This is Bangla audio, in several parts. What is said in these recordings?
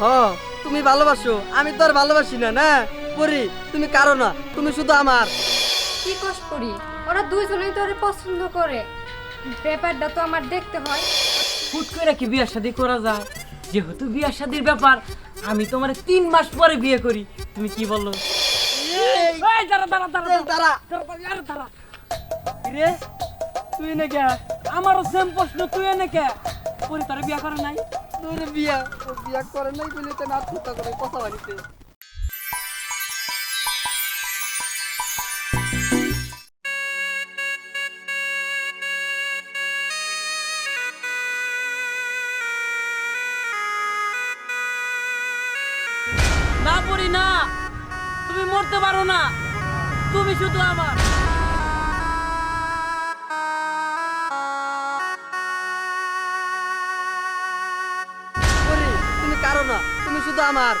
হ তুমি ভালোবাসো আমি তো আর ভালোবাসি না না? পরি তুমি কারও না তুমি শুধু আমার। কি কস করি ওরা দুইজনেই তোরে পছন্দ করে। ব্যাপারটা তো আমার দেখতে হয়। হুট করে কি বিয়ে শাদী করা যায়? যেহেতু বিয়ে শাদীর ব্যাপার আমি তোমার তিন মাস পরে বিয়ে করি। তুমি কি বলল এই, দাঁড়া দাঁড়া দাঁড়া এই, দাঁড়া। দাঁড়া, দাঁড়া, আরে দাঁড়া। রে তুই এনে কে আমারও সেম প্রশ্ন তুই এনে কে পরি তার বিয়ে করে নাই? তোরে বিয়া বিয়া করে নাই বলে তো করে কথা বাড়িতে। না পড়ি না। তুমি মরতে পারো না। তুমি শুধু আমার। শুধু আমার।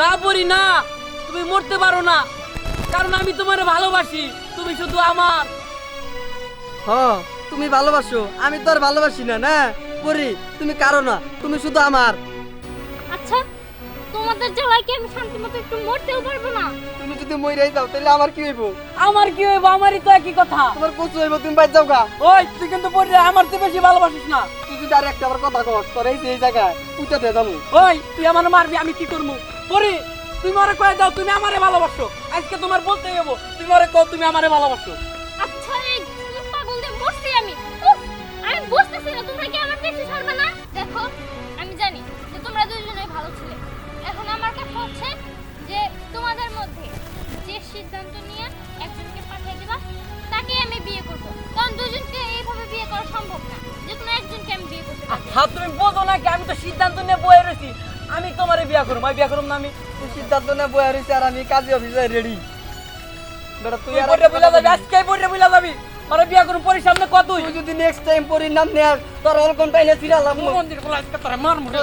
না পড়ি না তুমি মরতে পারো না। কারণ আমি তোমার ভালোবাসি তুমি শুধু আমার। হ তুমি ভালোবাসো আমি তো আর ভালোবাসি না না? পরি তুমি কারও না তুমি শুধু আমার। আচ্ছা তোমাদের জ্বালায় কি আমি শান্তি মতো একটু মরতেও পারব না? তুমি যদি মইরাই যাও তাহলে আমার কি হইব? আমার কি হইব? আমারই তো একই কথা। তোমার কচু হইব তুমি বাইর যাও গা। ওই তুই কিন্তু পড়ি আমার চেয়ে বেশি ভালোবাসিস না। তুই যদি আর একটা আবার কথা কর তোর এই যে জায়গায় উঠে দিয়ে যাব। ওই তুই আমার মারবি আমি কি করব? পরি তুমি আমারে কয়ে দাও তুমি আমারে ভালোবাসো। আজকে তোমার বলতে যাব তুমি আমারে কও তুমি আমারে ভালোবাসো। আচ্ছা এই পাগল দিয়ে মরছি আমি। উফ, আমি বুঝতেছি না তোমরা কি আমার পেছনে ছাড়বে না? দেখো আমি জানি যে তোমরা দুজনেই ভালো ছিলে। এখন আমার কথা হচ্ছে যে তোমাদের মধ্যে যে সিদ্ধান্ত নিয়ে একজনকে পাঠিয়ে দেবা তাকে আমি বিয়ে করব। কারণ দুজনকে এইভাবে বিয়ে করা সম্ভব না যে কোনো একজনকে আমি বিয়ে করতে পারব। হ্যাঁ তুমি বোঝো নাকি আমি তো সিদ্ধান্ত নিয়ে বয়ে রয়েছি। আমি তোমারে বিয়া করব আমি বিয়া করব না আমি তুই সিদ্ধান্ত না বয়ে রয়েছে আর আমি কাজী অফিসে রেডি বেটা তুই তুই আর পড়ে বুলা যাবি আজকেই পড়ে বুলা যাবি। আরে বিয়া করব পরি সামনে কত তুই? যদি নেক্সট টাইম পরির নাম নেয়ার তোর অলকম টাইনে ছিড়ালাম মন্দির খোলা আজকে তোরা মার মুড়ে।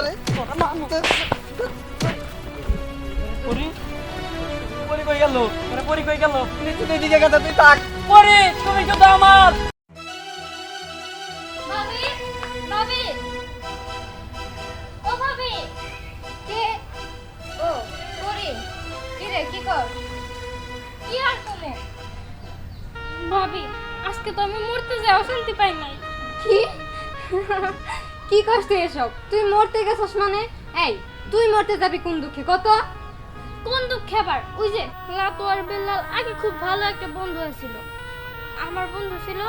পরি? পরি কই গেল? আরে পরি কই গেল? তুই দিকে গেছে তুই থাক। পরি তুমি শুধু আমার। ভাবি ভাবি। ও ভাবি কে? ও করি। কি রে কি কর? কি আর তুমি ভাবি আজকে তো আমি মরতে পাই নাই। কি? কি কষ্ট এসব? তুই মরতে গেছস মানে? এই তুই মরতে যাবি কোন দুঃখে কত? কোন দুঃখে আবার? ওই যে আর বেল্লাল আগে খুব ভালো একটা বন্ধু ছিল আমার বন্ধু ছিল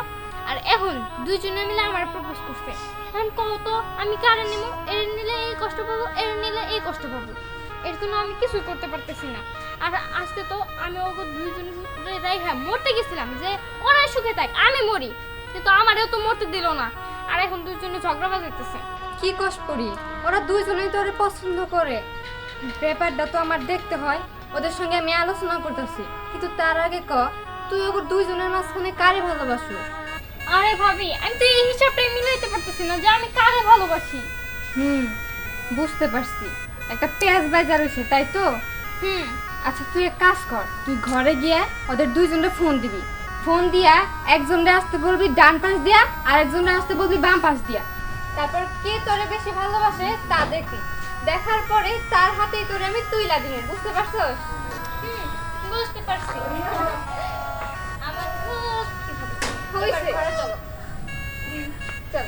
আর এখন দুইজনে মিলে আমার প্রপোজ করছে। এখন কত তো, আমি কারে নিব এর নিলে এই কষ্ট পাবো, এর নিলে এই কষ্ট পাবো। এর জন্য আমি কিছুই করতে পারতেছি না। আর আজকে তো আমি ওকে দুইজন রাইহা মরতে গেছিলাম যে ওরাই সুখে থাক, আমি মরি। কিন্তু আমারেও তো মরতে দিল না। আর এখন দুইজনে ঝগড়া বাজাইতেছে। কি কষ্ট করি? ওরা দুইজনেই তোরে পছন্দ করে। ব্যাপারটা তো আমার দেখতে হয়, ওদের সঙ্গে আমি আলোচনা করতেছি। কিন্তু তার আগে ক, তুই ওকে দুইজনের মাঝখানে কারে ভালোবাসো? আরে ভাবি আমি তো এই হিসাবটাই মিলাইতে পারতেছি না যে আমি কারে ভালোবাসি। হুম বুঝতে পারছি। একটা পেঁয়াজ বাজার হয়েছে তাই তো? হুম। আচ্ছা তুই এক কাজ কর তুই ঘরে গিয়ে ওদের দুইজনের ফোন দিবি। ফোন দিয়া একজনরে আসতে বলবি ডান পাশ দিয়া আর একজনরে আসতে বলবি বাম পাশ দিয়া। তারপর কে তোরে বেশি ভালোবাসে তা দেখবি। দেখার পরে তার হাতেই তোরে আমি তুইলা দিবি বুঝতে পারছস? হুম বুঝতে পারছি। হইছে চলো। চল।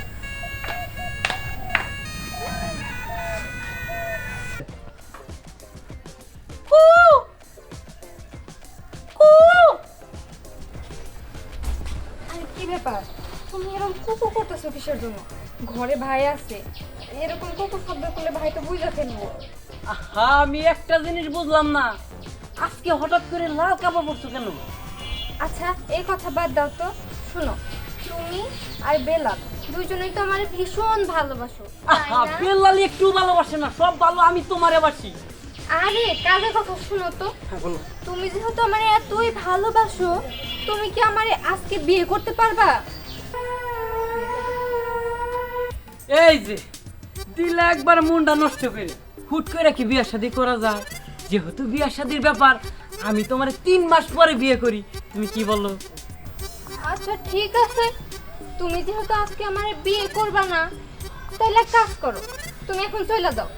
ব্যাপার? তুমি এরকম কুকু করতেছো কিসের জন্য? ঘরে ভাই আছে। এরকম কুকু শব্দ করলে ভাই তো বুঝা ফেলব। হ্যাঁ আমি একটা জিনিস বুঝলাম না। আজকে হঠাৎ করে লাল কাপড় পরছো কেন? আচ্ছা এই কথা বাদ দাও তো। শোনো তুমি আর বেলাল দুইজনেই তো আমার ভীষণ ভালোবাসো তাই আহা না? বেল্লালি একটু ভালোবাসে না সব ভালো আমি তোমারে বাসি। আরে কাজের কথা শুনো তো। হ্যাঁ বলো। তুমি যেহেতু আমার এতই ভালোবাসো তুমি কি আমারে আজকে বিয়ে করতে পারবা? এই যে দিলে একবার মনটা নষ্ট করে হুট করে কি বিয়ে শাদী করা যায়? যেহেতু বিয়ে শাদীর ব্যাপার আমি তোমার তিন মাস পরে বিয়ে করি তুমি কি বলো? আচ্ছা ঠিক আছে। তুমি যেহেতু আজকে আমার বিয়ে করবা না তাহলে এক কাজ করো তুমি এখন চলে যাও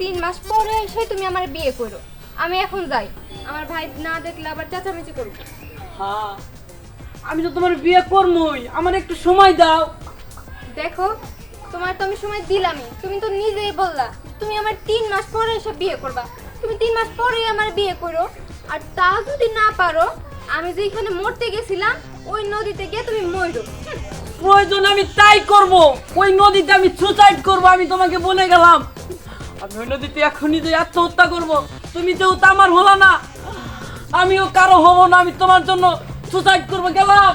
তিন মাস পরে এসে তুমি আমার বিয়ে করো। আমি এখন যাই। আমার ভাই না দেখলে আবার চেঁচামেচি করব। হ্যাঁ আমি তো তোমার বিয়ে করবই আমার একটু সময় দাও। দেখো তোমার তো আমি সময় দিলামই। তুমি তো নিজেই বললা তুমি আমার তিন মাস পরে এসে বিয়ে করবা। তুমি তিন মাস পরে আমার বিয়ে করো। আর তা যদি না পারো আমি যেখানে মরতে গেছিলাম ওই নদীতে গিয়ে তুমি মরো প্রয়োজন আমি তাই করব। ওই নদীতে আমি সুসাইড করব, আমি তোমাকে বলে গেলাম। আমি ওই নদীতে এখনই যে আত্মহত্যা করব। তুমি যেহেতু আমার হলো না, আমিও কারও হব না, আমি তোমার জন্য সুসাইড করব, গেলাম।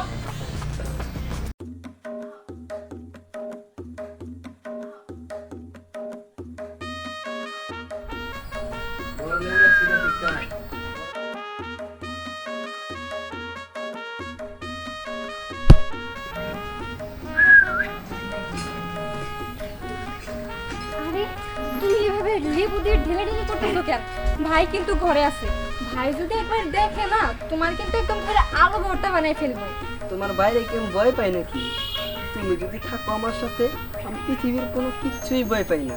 লেবু দিয়ে ঢেলে ঢেলে করতেছো কেন? ভাই কিন্তু ঘরে আছে। ভাই যদি একবার দেখে না তোমার কিন্তু একদম ধরে আলো ভর্তা বানাই ফেলব। তোমার বাইরে কেউ ভয় পায় নাকি? তুমি যদি থাকো আমার সাথে আমি পৃথিবীর কোনো কিচ্ছুই ভয় পাই না।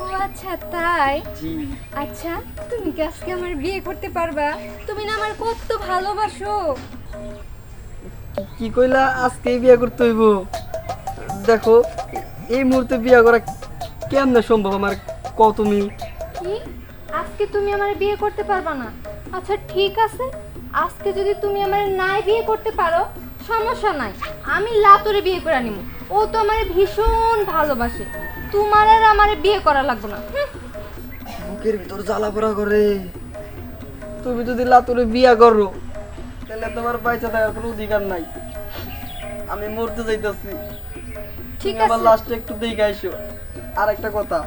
ও আচ্ছা তাই? জি। আচ্ছা তুমি কি আজকে আমার বিয়ে করতে পারবা? তুমি না আমার কত ভালোবাসো। কি- কি কইলা আজকেই বিয়ে করতে হইব। দেখো এই মুহূর্তে বিয়ে করা কেমনে সম্ভব আমার? কও তুমি? কি? আজকে তুমি আমার বিয়ে করতে পারবা না। আচ্ছা ঠিক আছে। আজকে যদি তুমি আমার নাই বিয়ে করতে পারো সমস্যা নাই। আমি লাতরে বিয়ে করে নিব ও তো আমার ভীষণ ভালোবাসে। তোমার আর আমার বিয়ে করা লাগবে না বুকের ভিতর জ্বালা পোড়া করে। তুমি যদি লাতুরে বিয়া করো তাহলে তোমার পয়সা দেওয়ার কোনো অধিকার নাই। আমি মরতে যাইতেছি। ঠিক আছে। লাস্টে একটু দেখে আইসো। আর একটা কথা।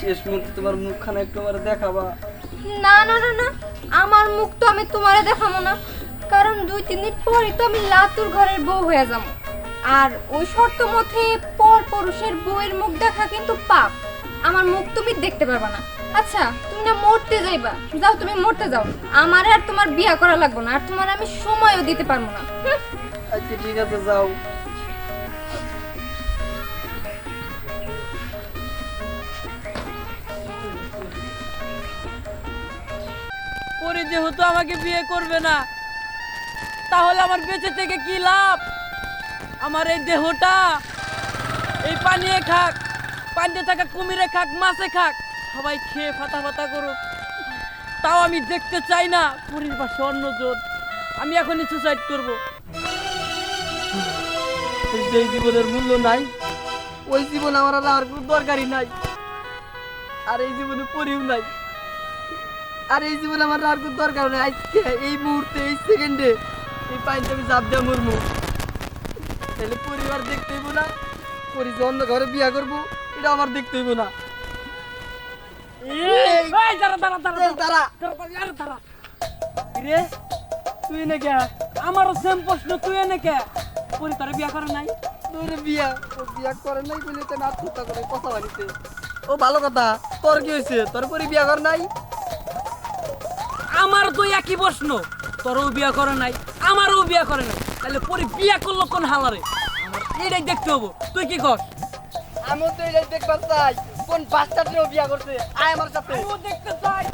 শেষ মুহূর্তে তোমার মুখখানা একটু আমার দেখাবা। না না না না আমার মুখ তো আমি তোমারে দেখাবো না। কারণ দুই তিন দিন পরে তো আমি লাতুর ঘরের বউ হয়ে যাব। আর ওই শর্ত মতে পর পুরুষের বউয়ের মুখ দেখা কিন্তু পাপ। আমার মুখ তুমি দেখতে পারবা না। আচ্ছা তুমি না মরতে যাইবা। যাও তুমি মরতে যাও। আমার আর তোমার বিয়া করা লাগবে না আর তোমার আমি সময়ও দিতে পারব না। আচ্ছা ঠিক আছে যাও। পরে যেহেতু আমাকে বিয়ে করবে না, তাহলে আমার বেঁচে থেকে কি লাভ? আমার এই দেহটা, এই পানিয়ে খাক, পানিতে থাকা কুমিরে খাক, মাছে খাক, সবাই খেয়ে ফাতা ফাতা করুক। তাও আমি দেখতে চাই না, পুরীর পাশে অন্যজন আমি এখনই সুসাইড করব। যেই জীবনের মূল্য নাই, ওই জীবন আমার আর কোনো দরকারই নাই। আর এই জীবনে পরিও নাই। আর এই জীবনে আমার আর কোনো দরকার নাই। আজকে এই মুহূর্তে এই সেকেন্ডে এই পানিতে আমি জাপ দেওয়া মরমু তাহলে পরিবার দেখতে হইব না পরি যে অন্য ঘরে বিয়া করব এটা আমার দেখতে হইব না। রে তুই এনে কে আমারও সেম প্রশ্ন তুই এনে কে পরি তার বিয়া করে নাই? তোর বিয়া ও বিয়া করে নাই বলে তো না চিন্তা করে কথা বাড়িতে ও ভালো কথা তোর কি হয়েছে? তোর পরি বিয়া কর নাই? তো একই প্রশ্ন। তোরও বিয়া করে নাই আমারও বিয়া করে নাই। তাহলে পরে বিয়া করল কোন হালারে? এটাই দেখতে হব। তুই কি কর আমিও তো এটাই দেখবার চাই কোন বাচ্চাটিও বিয়া করছে আয় আমার সাথে। দেখতে চাই।